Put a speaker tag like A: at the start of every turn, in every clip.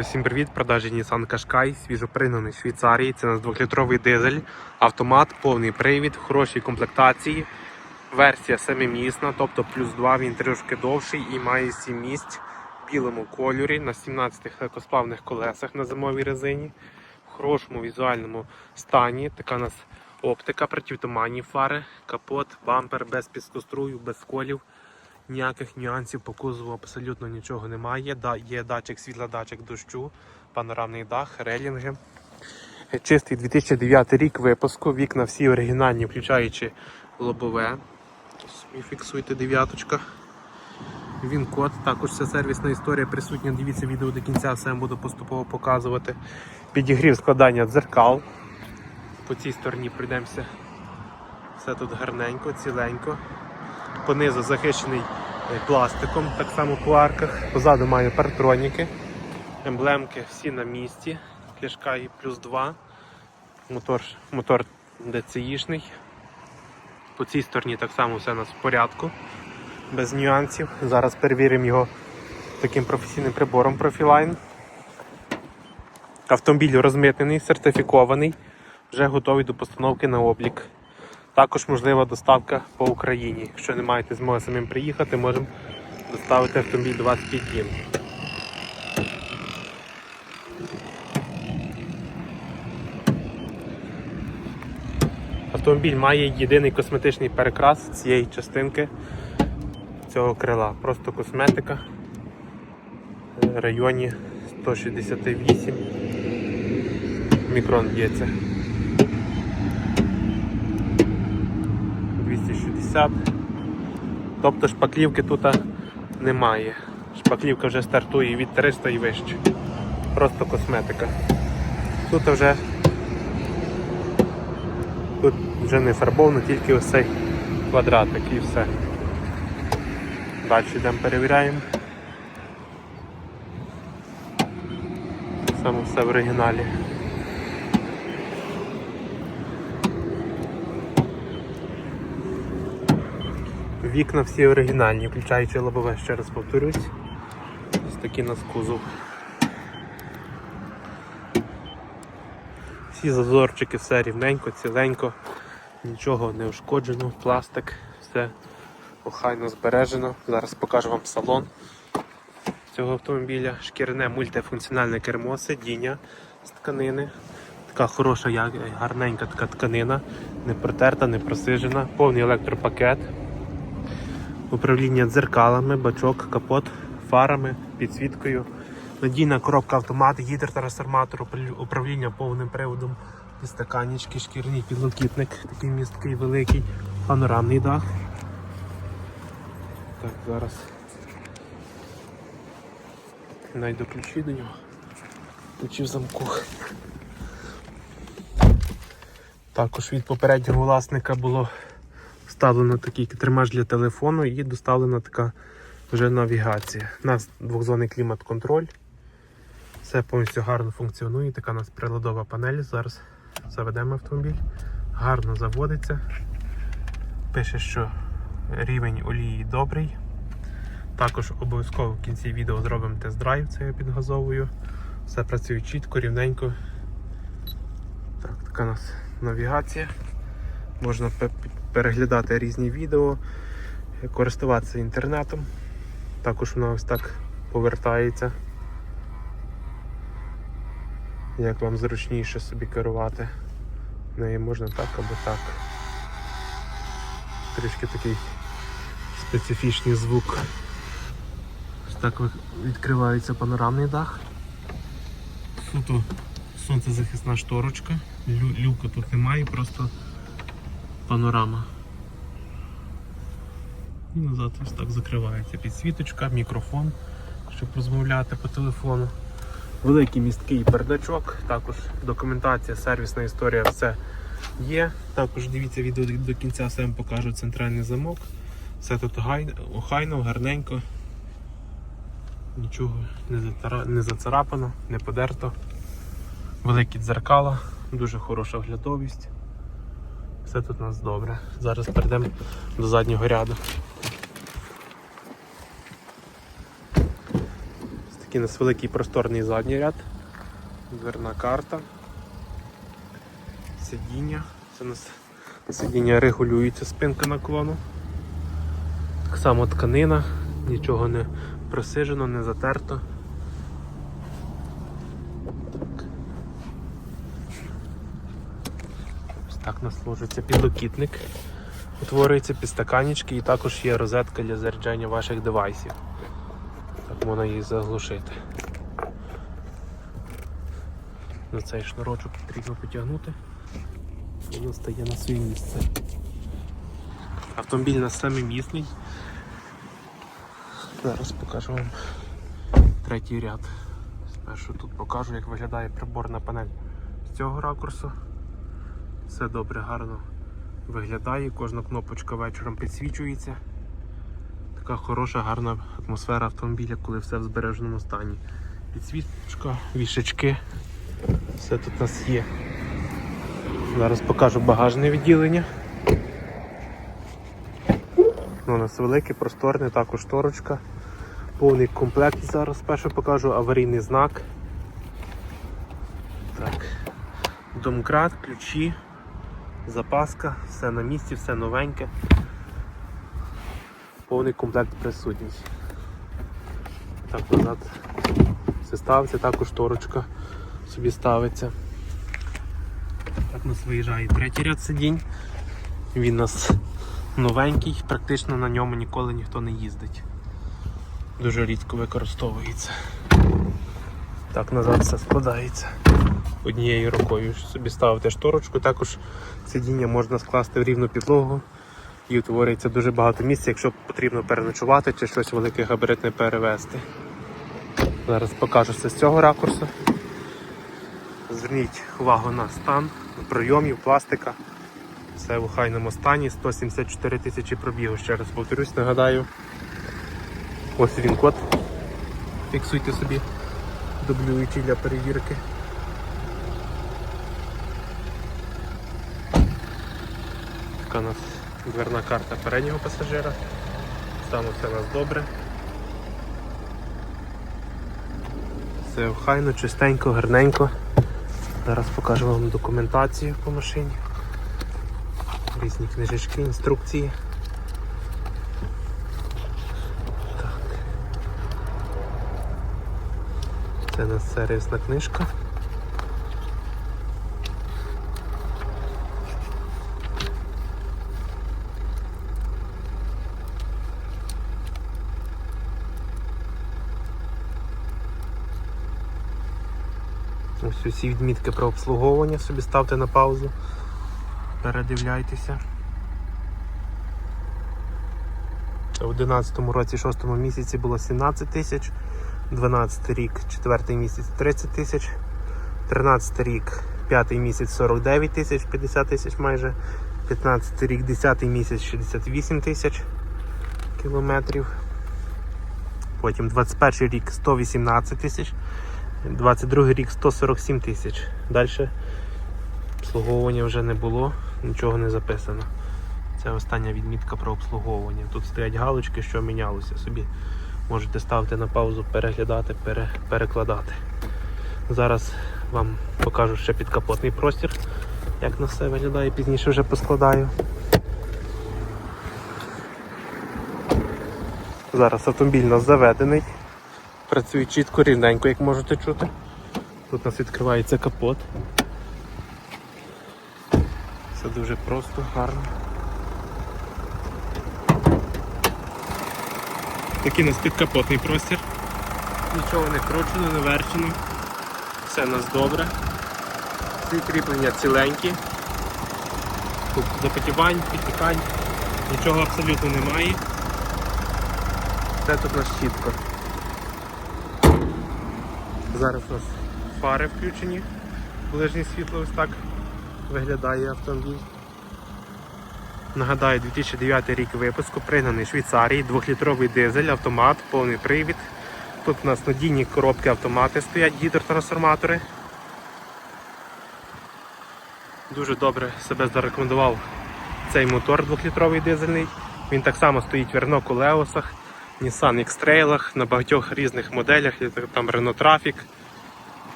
A: Усім привіт, продажі Nissan Qashqai, свіжопригнаний з Швейцарії. Це у нас 2-літровий дизель, автомат, повний привід, хорошій комплектації. Версія семимісна, тобто плюс 2, він трошки довший і має 7 місць в білому кольорі на 17 легкосплавних колесах на зимовій резині. В хорошому візуальному стані. Така у нас оптика, противтуманні фари, капот, бампер без піскострую, без сколів. Ніяких нюансів по кузову абсолютно нічого немає. Да, є датчик світла, датчик дощу, панорамний дах, релінги. Чистий 2009 рік випуску. Вікна всі оригінальні, включаючи лобове. Собі фіксуйте дев'яточка. Він код, також це сервісна історія присутня. Дивіться відео до кінця, все буду поступово показувати. Підігрів складання дзеркал. По цій стороні пройдемося. Все тут гарненько, ціленько. Понизу захищений пластиком, так само по арках. Позаду має партроніки. Емблемки всі на місці. Кишка і плюс 2. Мотор, мотор DCI-шний. По цій стороні так само все у нас в порядку, без нюансів. Зараз перевіримо його таким професійним прибором Profiline. Автомобіль розмитнений, сертифікований, вже готовий до постановки на облік. Також можлива доставка по Україні. Якщо не маєте змоги самим приїхати, можемо доставити автомобіль 25 днів. Автомобіль має єдиний косметичний перекрас цієї частинки цього крила. Просто косметика в районі 168 мікрон б'ється. 260. Тобто шпаклівки тут немає. Шпаклівка вже стартує від 300 і вище. Просто косметика. Тут вже тут вже не фарбовано, тільки ось цей квадратик і все. Далі йдемо перевіряємо. Саме все в оригіналі. Вікна всі оригінальні, включаючи лобове, ще раз повторюсь. Ось такий нас кузов. Всі зазорчики, все рівненько, ціленько, нічого не ушкоджено, пластик, все охайно збережено. Зараз покажу вам салон цього автомобіля. Шкіряне мультифункціональне кермо, сидіння з тканини. Така хороша, гарненька така тканина, не протерта, не просижена, повний електропакет. Управління дзеркалами, бачок, капот, фарами, підсвіткою. Надійна коробка автомат, гідр трансформатор, управлі- управління повним приводом, підстаканнички, шкірний підлокітник, такий місткий великий, панорамний дах. Так, зараз знайду ключі до нього. Ключі в замку. Також від попереднього власника було вставлено такий тримач для телефону і доставлена така вже навігація. У нас двохзонний клімат-контроль. Все повністю гарно функціонує. Така у нас приладова панель. Зараз заведемо автомобіль. Гарно заводиться. Пише, що рівень олії добрий. Також обов'язково в кінці відео зробимо тест-драйв, це я підгазовую. Все працює чітко, рівненько. Так, така у нас навігація. Можна переглядати різні відео, користуватися інтернетом. Також вона ось так повертається. Як вам зручніше собі керувати. Нею можна так або так. Трішки такий специфічний звук. Ось так відкривається панорамний дах. Суто сонцезахисна шторочка. Лю- люка тут немає, просто панорама. І назад ось так закривається підсвіточка, мікрофон, щоб розмовляти по телефону. Великий місткий передачок, також документація, сервісна історія, все є. Також дивіться відео до- кінця, все вам покажу центральний замок. Все тут охайно, гарненько. Нічого не, затара- не зацарапано, не подерто. Великі дзеркала, дуже хороша оглядовість. Все тут у нас добре. Зараз перейдемо до заднього ряду. Ось Такий у нас великий просторний задній ряд, дверна карта, сидіння. Це у нас сидіння регулюється спинка наклону. Так само тканина, нічого не просижено, не затерто. Так. У нас ложиться підлокітник. Утворюється підстаканічки і також є розетка для заряджання ваших девайсів. Так можна її заглушити. На цей шнурочок потрібно потягнути. Він стає на своє місце. Автомобіль у нас самомісний. Зараз покажу вам третій ряд. Спершу тут покажу, як виглядає приборна панель з цього ракурсу. Все добре, гарно виглядає, кожна кнопочка вечором підсвічується. Така хороша, гарна атмосфера автомобіля, коли все в збереженому стані. Підсвіточка, вішечки, все тут у нас є. Зараз покажу багажне відділення. Ну, у нас велике, просторне, також шторочка. Повний комплект зараз спершу покажу, аварійний знак. Так. Домкрат, ключі, запаска, все на місці, все новеньке. Повний комплект присутній. Так, назад все ставиться, також шторочка собі ставиться. Так нас виїжджає третій ряд сидінь. Він у нас новенький, практично на ньому ніколи ніхто не їздить. Дуже рідко використовується. Так, назад все складається. Однією рукою собі ставити шторочку, також сидіння можна скласти в рівну підлогу і утворюється дуже багато місця, якщо потрібно переночувати чи щось велике габаритне перевезти. Зараз покажу це з цього ракурсу. Зверніть увагу на стан пройомів, пластика. Все в охайному стані, 174 тисячі пробігу. Ще раз повторюсь, нагадаю. Ось він код. Фіксуйте собі дублюючий для перевірки. Така у нас дверна карта переднього пасажира. Стану все у нас добре. Все охайно, чистенько, гарненько. Зараз покажу вам документацію по машині. Різні книжечки, інструкції. Це нас сервісна книжка. Ось усі відмітки про обслуговування собі ставте на паузу. Передивляйтеся. У 11 році, 6 місяці було 17 тисяч, 12 рік, 4 місяць 30 тисяч, 13 рік, 5 місяць 49 тисяч, 50 тисяч майже, 15 рік, 10 місяць 68 тисяч кілометрів. Потім 21 рік 118 тисяч. 22 рік 147 тисяч. Далі обслуговування вже не було, нічого не записано. Це остання відмітка про обслуговування. Тут стоять галочки, що мінялося. Собі можете ставити на паузу, переглядати, пере, перекладати. Зараз вам покажу ще підкапотний простір, як на все виглядає, пізніше вже поскладаю. Зараз автомобіль у нас заведений. Працює чітко, рівненько, як можете чути. Тут у нас відкривається капот. Все дуже просто, гарно. Такий у нас підкапотний простір. Нічого не кручено, не верчено. Все у нас добре. Всі кріплення ціленькі. Тут запотівань, підтікань, нічого абсолютно немає. Все тут у нас чітко. Зараз у нас фари включені, ближнє світло ось так виглядає автомобіль. Нагадаю, 2009 рік випуску, пригнаний Швейцарії, 2-літровий дизель, автомат, повний привід. Тут у нас надійні коробки автомати стоять, гідротрансформатори. Дуже добре себе зарекомендував цей мотор 2-літровий дизельний. Він так само стоїть в Renault Колеосах, Nissan X-Trail на багатьох різних моделях, там Renault Traffic.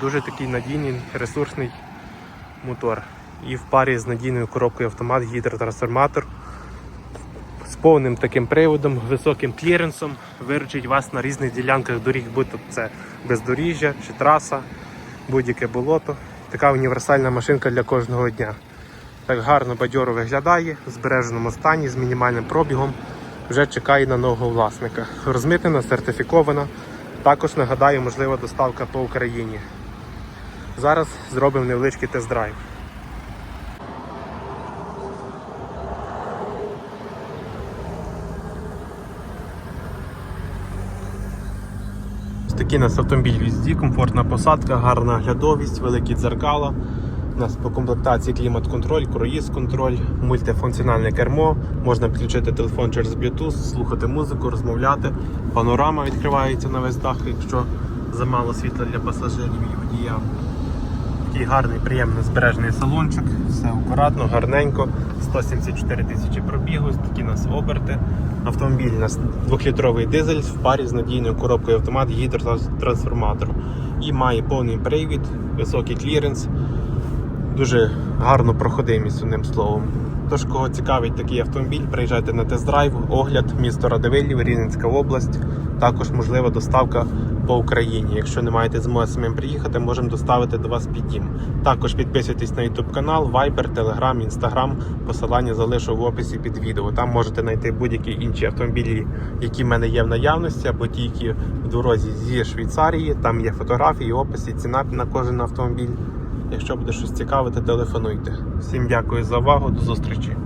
A: Дуже такий надійний, ресурсний мотор. І в парі з надійною коробкою автомат, гідротрансформатор з повним таким приводом, високим кліренсом, виручить вас на різних ділянках доріг, будь то це бездоріжжя чи траса, будь-яке болото. Така універсальна машинка для кожного дня. Так гарно бадьоро виглядає, в збереженому стані з мінімальним пробігом. Вже чекає на нового власника. Розмитнена, сертифікована. Також нагадаю, можлива доставка по Україні. Зараз зробимо невеличкий тест-драйв. Такий у нас автомобіль візді, комфортна посадка, гарна глядовість, великі дзеркала. У нас по комплектації клімат-контроль, круїз-контроль, мультифункціональне кермо. Можна підключити телефон через Bluetooth, слухати музику, розмовляти. Панорама відкривається на весь дах, якщо замало світла для пасажирів і водія. Такий гарний, приємно збережений салончик, все акуратно, гарненько. 174 тисячі пробігу, такі нас оберти. Автомобіль у нас 2-літровий дизель в парі з надійною коробкою автомат гідротрансформатор. І має повний привід, високий кліренс, дуже гарну проходимість одним словом. Тож, кого цікавить такий автомобіль, приїжджайте на тест-драйв, огляд, місто Радивилів, Рівненська область. Також можлива доставка по Україні. Якщо не маєте змоги самим приїхати, можемо доставити до вас під дім. Також підписуйтесь на YouTube канал, Viber, Telegram, Instagram. Посилання залишу в описі під відео. Там можете знайти будь-які інші автомобілі, які в мене є в наявності, або ті, які в дорозі зі Швейцарії. Там є фотографії, опис і ціна на кожен автомобіль. Якщо буде щось цікавити, телефонуйте. Всім дякую за увагу, до зустрічі.